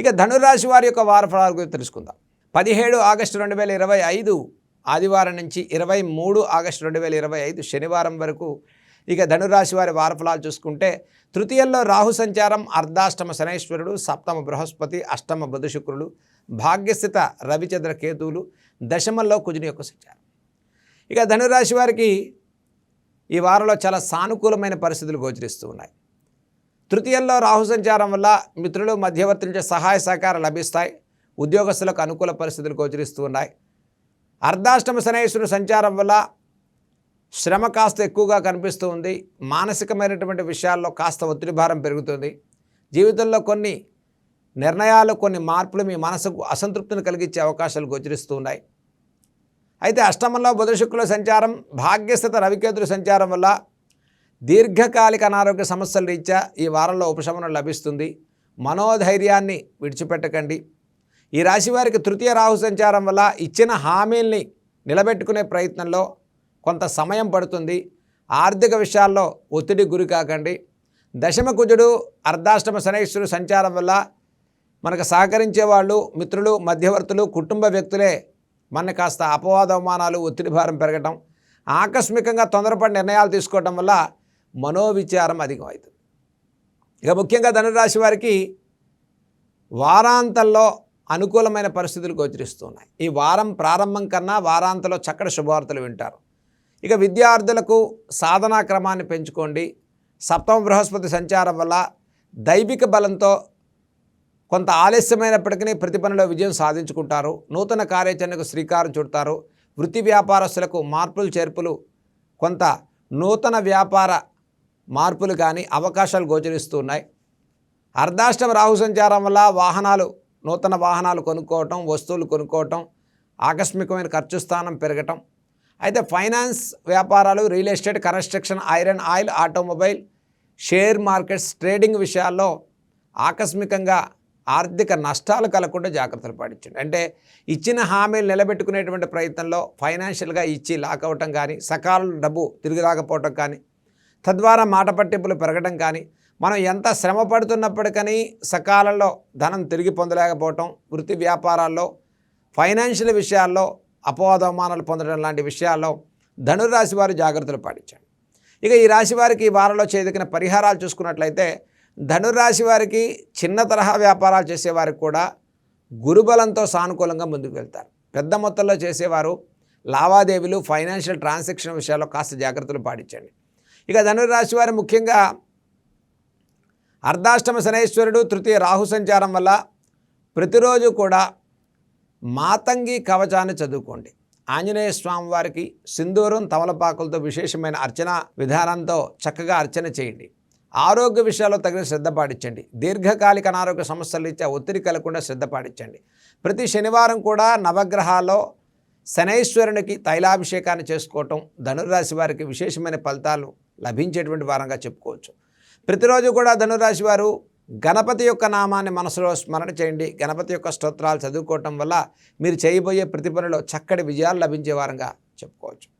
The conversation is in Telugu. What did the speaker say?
ఇక ధనురాశి వారి యొక్క వార ఫలాల గురించి తెలుసుకుందాం. పదిహేడు ఆగస్టు రెండు వేల ఇరవై ఐదు ఆదివారం నుంచి ఇరవై మూడు ఆగస్టు రెండు వేల ఇరవై ఐదు శనివారం వరకు ఇక ధనురాశి వారి వారఫలాలు చూసుకుంటే తృతీయంలో రాహు సంచారం అర్ధాష్టమ శనైశ్వరుడు సప్తమ బృహస్పతి అష్టమ బుధ శుక్రుడు భాగ్యస్థిత రవిచంద్ర కేతువులు దశమంలో కుజుని యొక్క సంచారం. ఇక ధనురాశి వారికి ఈ వారంలో చాలా సానుకూలమైన పరిస్థితులు గోచరిస్తూ ఉన్నాయి. తృతీయంలో రాహు సంచారం వల్ల మిత్రులు మధ్యవర్తుల నుంచి సహాయ సహకారం లభిస్తాయి. ఉద్యోగస్తులకు అనుకూల పరిస్థితులు గోచరిస్తూ ఉన్నాయి. అర్ధాష్టమ శనేశ్వరుడు సంచారం వల్ల శ్రమ కాస్త ఎక్కువగా కనిపిస్తూ ఉంది. మానసికమైనటువంటి విషయాల్లో కాస్త ఒత్తిడి భారం పెరుగుతుంది. జీవితంలో కొన్ని నిర్ణయాలు కొన్ని మార్పులు మీ మనసుకు అసంతృప్తిని కలిగించే అవకాశాలు గోచరిస్తూ ఉన్నాయి. అయితే అష్టమంలో బుధ శుక్రుల సంచారం భాగ్యస్థిత రవికేతుల సంచారం వల్ల దీర్ఘకాలిక అనారోగ్య సమస్యల రీత్యా ఈ వారంలో ఉపశమనం లభిస్తుంది. మనోధైర్యాన్ని విడిచిపెట్టకండి. ఈ రాశి వారికి తృతీయ రాహు సంచారం వల్ల ఇచ్చిన హామీల్ని నిలబెట్టుకునే ప్రయత్నంలో కొంత సమయం పడుతుంది. ఆర్థిక విషయాల్లో ఒత్తిడి గురి కాకండి. దశమ కుజుడు అర్ధాష్టమ శనైశ్వరుడు సంచారం వల్ల మనకు సహకరించే వాళ్ళు మిత్రులు మధ్యవర్తులు కుటుంబ వ్యక్తులే మన కాస్త అపవాద అవమానాలు ఒత్తిడి భారం పెరగటం ఆకస్మికంగా తొందరపడి నిర్ణయాలు తీసుకోవడం వల్ల మనోవిచారం అధికమవుతుంది. ఇక ముఖ్యంగా ధనురాశి వారికి వారాంతంలో అనుకూలమైన పరిస్థితులు గోచరిస్తున్నాయి. ఈ వారం ప్రారంభం కన్నా వారాంతంలో చక్కటి శుభవార్తలు వింటారు. ఇక విద్యార్థులకు సాధనా క్రమాన్ని పెంచుకోండి. సప్తమ బృహస్పతి సంచారం వల్ల దైవిక బలంతో కొంత ఆలస్యమైనప్పటికీ ప్రతి పనిలో విజయం సాధించుకుంటారు. నూతన కార్యాచరణకు శ్రీకారం చుడతారు. వృత్తి వ్యాపారస్తులకు మార్పులు చేర్పులు కొంత నూతన వ్యాపార మార్పులు కానీ అవకాశాలు గోచరిస్తున్నాయి. అర్ధాష్టమ రాహు సంచారం వల్ల వాహనాలు నూతన వాహనాలు కొనుక్కోవటం వస్తువులు కొనుక్కోవటం ఆకస్మికమైన ఖర్చు స్థానం పెరగటం. అయితే ఫైనాన్స్ వ్యాపారాలు real estate construction iron oil automobile share markets trading విషయాల్లో ఆకస్మికంగా ఆర్థిక నష్టాలు కలగకుండా జాగ్రత్తలు పాటించండి. అంటే ఇచ్చిన హామీలు నిలబెట్టుకునేటువంటి ప్రయత్నంలో ఫైనాన్షియల్గా ఇచ్చి లాక్ అవ్వటం కానీ సకాలం డబ్బు తిరిగి రాకపోవటం కానీ తద్వారా మాట పట్టింపులు పెరగడం కానీ మనం ఎంత శ్రమ పడుతున్నప్పటికీ సకాలంలో ధనం తిరిగి పొందలేకపోవటం వృత్తి వ్యాపారాల్లో ఫైనాన్షియల్ విషయాల్లో అపవాదవమానాలు పొందడం లాంటి విషయాల్లో ధనురాశి వారు జాగ్రత్తలు పాటించండి. ఇక ఈ రాశి వారికి ఈ వారంలో చేదగిన పరిహారాలు చూసుకున్నట్లయితే ధనురాశి వారికి చిన్న తరహా వ్యాపారాలు చేసేవారికి కూడా గురుబలంతో సానుకూలంగా ముందుకు వెళ్తారు. పెద్ద మొత్తంలో చేసేవారు లావాదేవీలు ఫైనాన్షియల్ ట్రాన్సాక్షన్ విషయాల్లో కాస్త జాగ్రత్తలు పాటించండి. ఇక ధనురాశి వారు ముఖ్యంగా అర్ధాష్టమ శనైశ్వరుడు తృతీయ రాహు సంచారం వల్ల ప్రతిరోజు కూడా మాతంగి కవచాన్ని చదువుకోండి. ఆంజనేయ స్వామి వారికి సింధూరం తమలపాకులతో విశేషమైన అర్చన విధానంతో చక్కగా అర్చన చేయండి. ఆరోగ్య విషయాల్లో తగిన శ్రద్ధ పాటించండి. దీర్ఘకాలిక అనారోగ్య సమస్యలు ఇచ్చే ఒత్తిడి కలగకుండా శ్రద్ధ పాటించండి. ప్రతి శనివారం కూడా నవగ్రహాల్లో శనైశ్వరునికి తైలాభిషేకాన్ని చేసుకోవటం ధనురాశి వారికి విశేషమైన ఫలితాలు లభించేటువంటి వారంగా చెప్పుకోవచ్చు. ప్రతిరోజు కూడా ధనురాశి వారు గణపతి యొక్క నామాన్ని మనసులో స్మరణ చేయండి. గణపతి యొక్క స్తోత్రాలు చదువుకోవటం వల్ల మీరు చేయబోయే ప్రతి పనిలో చక్కటి విజయాలు లభించే వారంగా చెప్పుకోవచ్చు.